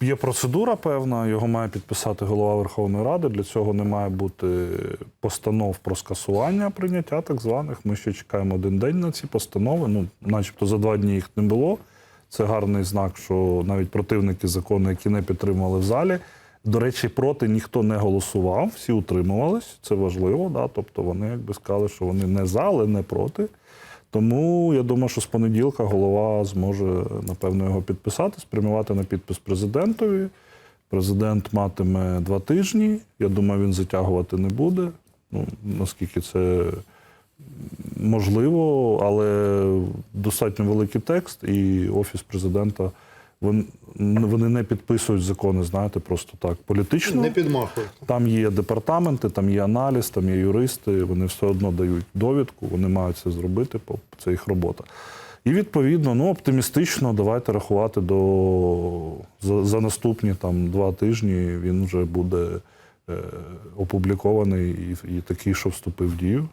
Є процедура певна, його має підписати голова Верховної Ради. Для цього не має бути постанов про скасування прийняття так званих. Ми ще чекаємо один день на ці постанови. Ну, начебто за два дні їх не було. Це гарний знак, що навіть противники закону, які не підтримували в залі. До речі, проти ніхто не голосував, всі утримувались. Це важливо. Да? Тобто вони якби сказали, що вони не за, але не проти. Тому я думаю, що з понеділка голова зможе напевно його підписати, спрямувати на підпис президентові. Президент матиме два тижні. Я думаю, він затягувати не буде. Ну, наскільки це можливо, але достатньо великий текст, і офіс президента вони не підписують закони, знаєте, просто так. Політично Не підмахують. там є департаменти, там є аналіз, там є юристи. Вони все одно дають довідку, вони мають це зробити, це їх робота. І відповідно, ну оптимістично, давайте рахувати до за, за наступні там два тижні. Він вже буде е, опублікований і, і такий, що вступив в дію.